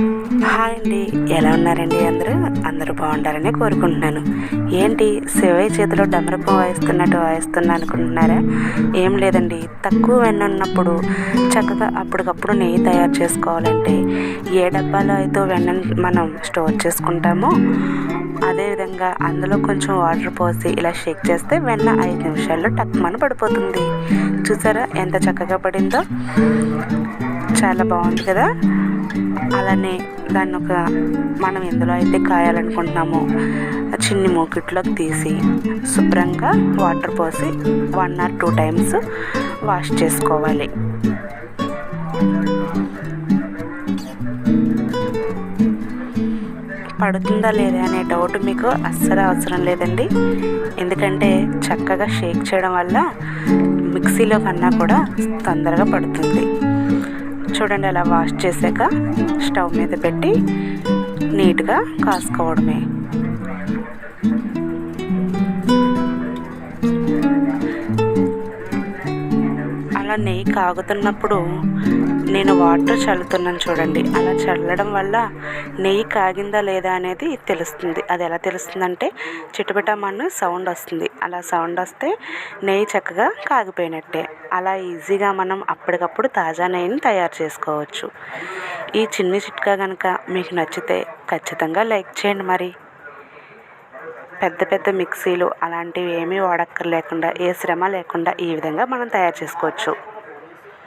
Hi అండి. ఎలా ఉన్నారండి అందరూ? అందరూ బాగుండాలని కోరుకుంటున్నాను. ఏంటి శివయ్య చేతిలో డమరకం వాయిస్తున్నట్టు వాయిస్తున్నా అనుకుంటున్నారా? ఏం లేదండి. తక్కువ వెన్న ఉన్నప్పుడు చక్కగా అప్పటికప్పుడు నెయ్యి తయారు చేసుకోవాలంటే ఏ డబ్బాలో అయితే వెన్న మనం స్టోర్ చేసుకుంటామో అదేవిధంగా అందులో కొంచెం వాటర్ పోసి ఇలా షేక్ చేస్తే వెన్న ఐదు నిమిషాల్లో టక్మని పడిపోతుంది. చూసారా ఎంత చక్కగా పడిందో? చాలా బాగుంది కదా? అలానే దాన్ని ఒక మనం ఎందులో అయితే కాయాలనుకుంటున్నామో. చిన్ని మూకిట్లోకి తీసి శుభ్రంగా వాటర్ పోసి one or two times wash చేసుకోవాలి. పడుతుందా లేదా అనే డౌట్ మీకు అస్సలు అవసరం లేదండి. ఎందుకంటే చక్కగా షేక్ చేయడం వల్ల మిక్సీలో కన్నా కూడా తొందరగా పడుతుంది. చూడండి అలా వాష్ చేశాక స్టవ్ మీద పెట్టి నీట్గా కాసుకోవడమే. అలా నెయ్యి కాగుతున్నప్పుడు నేను వాటర్ చల్లుతున్నాను చూడండి. అలా చల్లడం వల్ల నెయ్యి కాగిందా లేదా అనేది తెలుస్తుంది. అది ఎలా తెలుస్తుందంటే చిటపటమని సౌండ్ వస్తుంది. అలా సౌండ్ వస్తే నెయ్యి చక్కగా కాగిపోయినట్టే. అలా ఈజీగా మనం అప్పటికప్పుడు తాజా నెయ్యిని తయారు చేసుకోవచ్చు. ఈ చిన్ని చిట్కా కనుక మీకు నచ్చితే ఖచ్చితంగా లైక్ చేయండి మరి. పెద్ద పెద్ద మిక్సీలు అలాంటివి ఏమీ వాడక్కర్లేకుండా ఏ శ్రమ లేకుండా ఈ విధంగా మనం తయారు చేసుకోవచ్చు.